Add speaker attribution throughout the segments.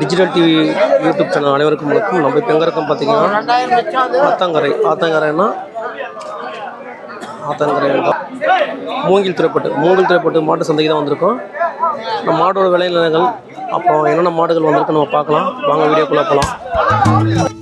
Speaker 1: Digital TV YouTube channel அனைவருக்கும் வணக்கம். நம்ம இப்போ எங்கே இருக்கோம் பார்த்தீங்கன்னா ஆத்தங்கரை. ஆத்தங்கரைன்னா ஆத்தங்கரை மூங்கில் திரைப்பட்டு மூங்கில் திரைப்பட்டு மாட்டு சந்தைக்கு தான் வந்திருக்கோம். நம்ம மாடோட விளைநிலங்கள் அப்புறம் என்னென்ன மாடுகள் வந்திருக்கு நம்ம பார்க்கலாம். வாங்க வீடியோக்குள்ளே போகலாம்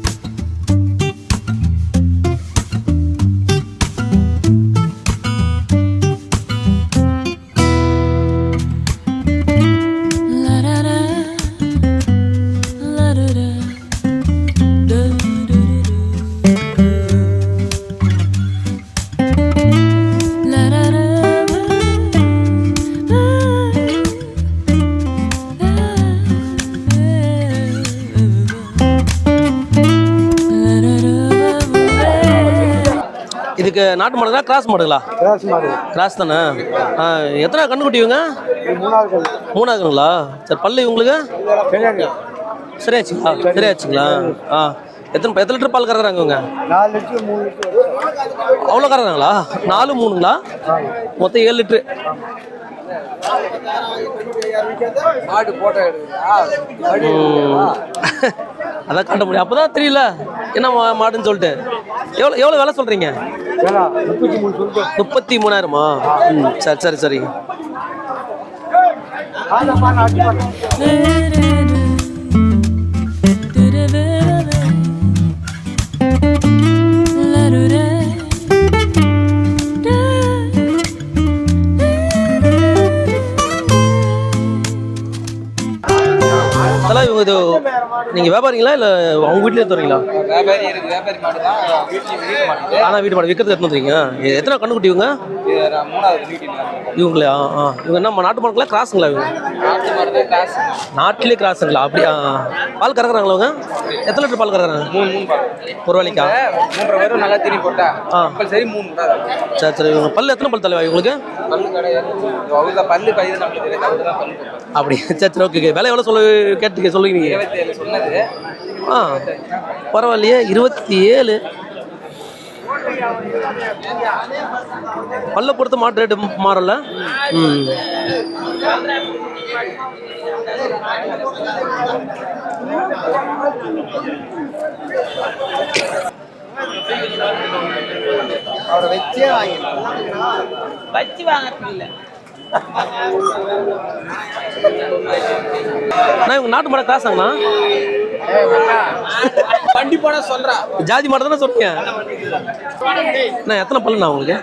Speaker 1: நாட்டு மாடுங்களா கிராஸ் மாடுங்களா?
Speaker 2: கிராஸ் மாடு.
Speaker 1: கிராஸ் தானே? ஆ, எத்தனை கண்ணுக்குட்டிவங்க?
Speaker 2: மூணாவது
Speaker 1: மூணாகுங்களா சரி பல்லு இவங்களுக்கு? சரியாச்சுங்களா? சரியாச்சுங்களா? ஆ எத்தனை எத்தனை லிட்டர் பால் கறக்குறாங்க இவங்க?
Speaker 2: நாலு லிட்டர் மூணு லிட்டர்.
Speaker 1: அவ்வளோ கறக்குறாங்களா? நாலு மூணுங்களா? மொத்தம் ஏழு
Speaker 2: போட்டோ
Speaker 1: அதான் காட்ட முடியும் அப்பதான் தெரியல. என்ன மா- மாடுன்னு சொல்லிட்டு. எவ்வளோ எவ்வளோ விலை சொல்கிறீங்க
Speaker 2: முப்பத்தி
Speaker 1: மூணாயிரமா? சரி சரி சரி. நீங்கள் வியாபாரிங்களா இல்லை அவங்க வீட்லேயே தருவீங்களா
Speaker 3: வியாபாரி இருக்கு வியாபாரி மாடு தான் வீட்டு வீட்டு மாட்டு
Speaker 1: ஆனால் வீட்டு மாடு விற்கிறது எத்தனை
Speaker 3: இது நான் மூணாவது வீட்டு
Speaker 1: இவங்களே? ஆ இவங்க என்ன நாட்டு மாடுங்களா கிராஸுங்களா இவங்க?
Speaker 3: தான்
Speaker 1: நாட்டிலே கிராஸுங்களா? அப்படியா பால் கறக்குறாங்களா அவங்க? எத்தனை லிட்டர் பால் கறக்குறாங்க?
Speaker 3: மூணு மூணு பால்.
Speaker 1: ஒரு வேலைக்கா
Speaker 3: மூன்றரை பேரும் நல்லா திரும்பி போட்டா
Speaker 1: ஆ.
Speaker 3: கம்பல்சரி மூணு
Speaker 1: சரி சரி. இவங்க பல்லு எத்தனை பல் தலைவா இவங்களுக்கு?
Speaker 3: பல்லு பல்லு தான்
Speaker 1: அப்படி. சரி சரி ஓகே விலை எவ்வளோ சொல்லு கேட்டு சொல்லுவீங்க?
Speaker 3: சொன்னது
Speaker 1: ஆ பரவாயில்லையே இருபத்தி ஏழு பல்ல பொறுத்து மாட்டு ரேட்டு மாறல? ம்.
Speaker 3: அவரை வச்சே வாங்கிடலாம். வச்சு வாங்கறது இல்லை.
Speaker 1: அண்ணா இவங்க நாட்டு மாடை காசாங்கண்ணா
Speaker 3: வண்டி போனா சொல்றா.
Speaker 1: ஜாதி மாடை தானே சொல்றீங்க அண்ணா எத்தனை பல்லுண்ணா உங்களுக்கு?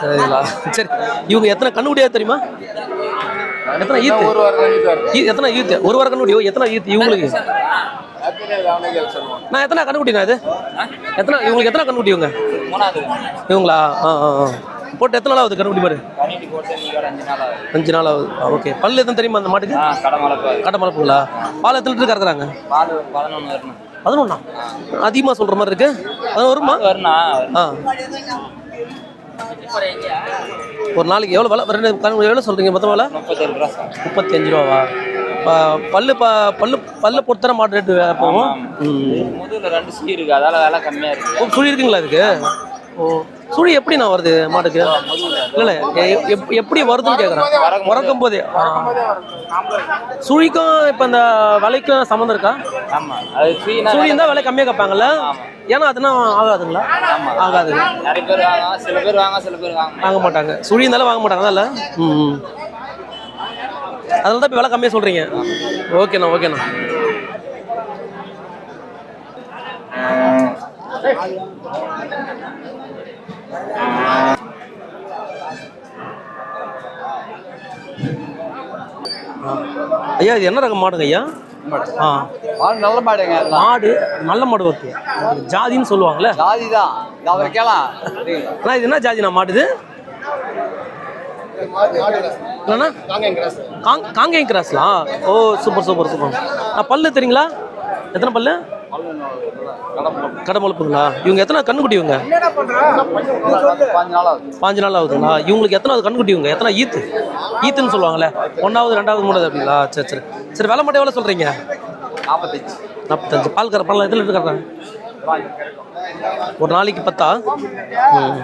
Speaker 1: சரிங்களா. சரி இவங்க எத்தனை கண்ணுக்குடியா தெரியுமா? எத்தனை ஈத்து?
Speaker 3: ஒரு வாரம் வண்டி வரும்
Speaker 1: ஈ- எத்தனை ஈத்து? ஒரு வாரம் கண்ணுக்குடி எத்தனை ஈத்து இவங்களுக்கு? நான் எத்தனை கண்ணுக்குட்டிண்ணா இது? எத்தனை இவங்களுக்கு எத்தனை கண்ணுக்குட்டி இவங்க?
Speaker 3: மூணாவது.
Speaker 1: இவங்களா? ஆ ஆ ஆ. போட்டு எத்தனை நாள் ஆகுது கண்ணுக்குட்டி மாதிரி
Speaker 3: கணிட்டு போட்டு நீ ஒரு அஞ்சு நாள் ஆகுது.
Speaker 1: அஞ்சு ஓகே. பல்லு எத்தனை தெரியுமா அந்த மாட்டுக்கு?
Speaker 3: ஆ கடை மலைப்பா.
Speaker 1: கட்ட மலப்புங்களா? பால் எத்தனை லிட்டர் கறக்குறாங்க? பதினொன்னா அதிகமாக சொல்கிற மாதிரி இருக்கு. அது வருமா ஆ. ஒரு நாளைக்கு எவ்வளோ விலை? ரெண்டு எவ்வளோ சொல்கிறீங்க மொத்தம் விலை?
Speaker 3: சார்.
Speaker 1: முப்பத்தஞ்சு ரூபாவா? பல்லு ப பல்லு பல்ல பொறுத்தர மாட்டு ரேட்டு போகும்?
Speaker 3: முதுகுல ரெண்டு சுழி இருக்கு. அதால விலை கம்மியா இருக்கு.
Speaker 1: ஓ, சுழி இருக்குங்களா இதுக்கு? ஓ சுழி எப்படி நான் வருது மாட்டுக்கு? இல்லை இல்லை எப்படி வருதுன்னு கேட்குறேன் உறக்கும் போதே. சுழிக்கும் இப்போ இந்த விலைக்கும் சம்மந்தம் இருக்கா?
Speaker 3: ஆமா அது சுழினா
Speaker 1: சுழி இருந்தால் விலை கம்மியாக கேட்பாங்கல்ல? ஏன்னா அதுனா ஆகாதுங்களா? ஆகாது.
Speaker 3: நிறைய பேர் வாங்க சில பேர் வாங்க சில பேர் வாங்க.
Speaker 1: வாங்க மாட்டாங்க. சுழி இருந்தாலும் வாங்க மாட்டாங்க அதனால ம் ம். அதனால தான் இப்போ விலை கம்மியாக சொல்கிறீங்க ஓகேண்ணா ஓகேண்ணா. ஐயா இது என்ன ரகம் மாடுங்க ஐயா? ஆ.
Speaker 3: மாடு நல்ல மாடுங்க
Speaker 1: மாடு நல்ல மாடு ஓகே ஜாதின்னு சொல்லுவாங்கல்ல?
Speaker 3: ஜாதி தான் அவர் கேளாம்
Speaker 1: அண்ணா இது என்ன ஜாதிண்ணா மாடு இது? இல்லைண்ணா காங் காங்கேயம் கிராஸ்லாம் ஓ சூப்பர் சூப்பர் சூப்பர். ஆ பல்லு தெரியுங்களா? எத்தனை பல்லு? கடமளப்புங்களா இவங்க எத்தனை கண்ணுக்குட்டி இவங்க?
Speaker 3: பாஞ்சு நாள்
Speaker 1: ஆகுதுங்களா? இவங்களுக்கு எத்தனாவது கண்ணுக்குட்டி இவங்க? எத்தனை ஈத்து? ஈத்துன்னு சொல்லுவாங்களே. ஒன்றாவது ரெண்டாவது மூணாவது அப்படிங்களா? சரி சரி. சரி விலை மட்டும் எவ்வளோ சொல்கிறீங்க
Speaker 3: நாற்பத்தஞ்சு
Speaker 1: நாற்பத்தஞ்சு பால் கற பால் எத்தனை லிட்டர் கறக்குறாங்க? ஒரு நாளைக்கு பத்தா? ம்.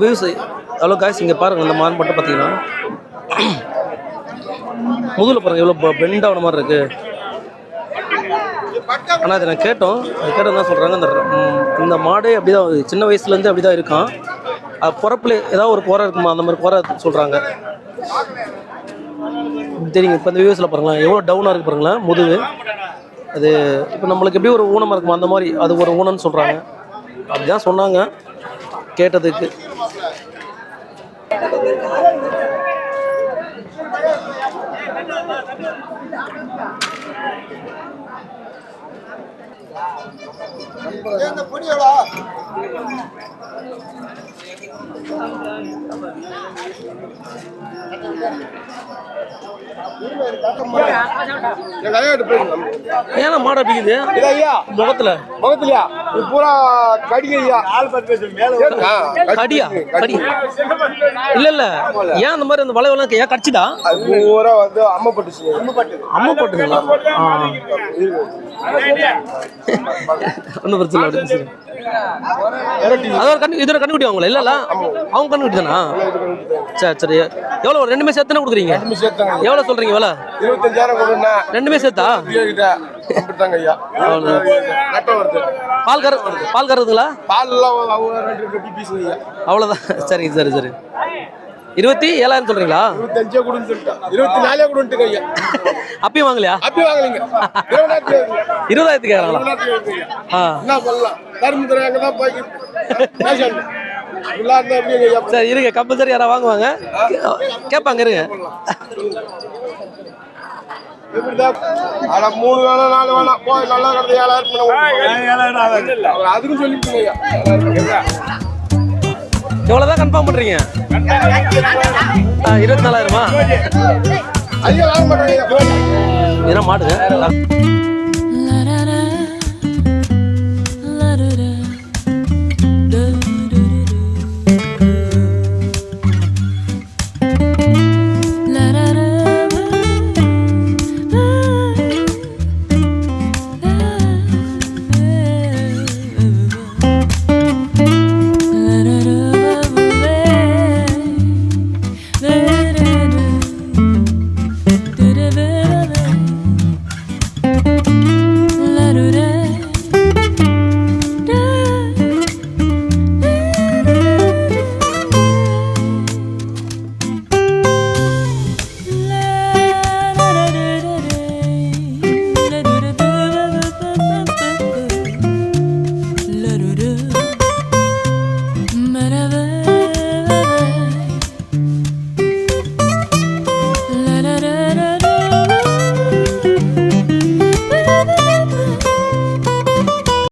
Speaker 1: வியூஸ் ஹலோ காய்ஸ் இங்கே பாருங்கள் இந்த மான் மட்டும் பார்த்தீங்கன்னா முதுகில் பாருங்கள் எவ்வளோ பெண்ட் ஆன மாதிரி இருக்குது ஆனால் அதை நான் கேட்டோம் அது கேட்டோம் என்ன சொல்கிறாங்க அந்த இந்த மாடே அப்படி தான் சின்ன வயசுலேருந்து அப்படி தான் இருக்கான். அது பிறப்புல ஏதாவது ஒரு குறை இருக்குமா? அந்த மாதிரி குறை சொல்கிறாங்க தெரியுங்க இப்போ இந்த வியூஸில் பாருங்களேன். எவ்வளோ டவுனாக இருக்கு பாருங்களேன் முதுகு. அது இப்போ நம்மளுக்கு எப்படி ஒரு ஊனமாக இருக்குமா அந்த மாதிரி அது ஒரு ஊனம்னு சொல்கிறாங்க அப்படிதான் சொன்னாங்க கேட்டதுக்கு. அந்த பொடியோட ஏன்னா மாடு அப்படிக்குது
Speaker 2: ஐயா
Speaker 1: முகத்தில்.
Speaker 2: முகத்துலயா? இது பூரா மேல
Speaker 1: கடியா? கடி இல்லை இல்லை. ஏன் அந்த மாதிரி அந்த வளைவெல்லாம் ஏன் கடிச்சுதா?
Speaker 2: பூரா வந்து அம்மா பட்டுச்சு அம்மா பட்டு.
Speaker 1: அம்மா போட்டுங்களா? ஆ. ஒன்றும் பிரச்சனை இல்லை அப்படி சரி அது ஒரு கண்ணு இதோட கண்ணுக்குட்டி அவங்கள இல்லைல்ல அவங்க கண்ணுக்குட்டி தானா சரி சரி. எவ்வளோ ரெண்டுமே சேர்த்துனா கொடுக்குறீங்க? எவ்வளோ சொல்கிறீங்க எவ்வளோ
Speaker 2: இருபத்தஞ்சாயிரம்
Speaker 1: ரெண்டுமே சேர்த்தா? பால் கற பால் கறதுங்களா?
Speaker 2: பால்
Speaker 1: அவ்வளோதான் சரிங்க சரி சரி. இருபத்தி ஏழாயிரம் சொல்கிறீங்களா
Speaker 2: இருபத்தஞ்சே கொடுன்னு சொல்லிட்டேன் இருபத்தி நாலே கொடுன்ட்டுங்க ஐயா.
Speaker 1: அப்பயும் வாங்கலையா?
Speaker 2: அப்படி வாங்கலைங்க. இருபதாயிரத்தி
Speaker 1: இருபதாயிரத்துக்கு
Speaker 2: என்ன பண்ணலாம்? தருமபுரி அங்கே தான் போய்
Speaker 1: சரி இருங்க. கம்பல்சரி யாராவது வாங்குவாங்க? கேட்பாங்க இருங்க.
Speaker 2: மூணு வேணா நாலு வேணா போய் நல்லா கிடந்து ஏழாயிரம் அதுக்கும் சொல்லிட்டுங்க ஐயா
Speaker 1: எவ்வளோதான் கன்ஃபார்ம் பண்ணுறீங்க இருபத்தி நாலாயிரமா?
Speaker 2: ஐயா வாங்க மாட்டாங்க ஐயா
Speaker 1: இதெல்லாம் மாடுங்க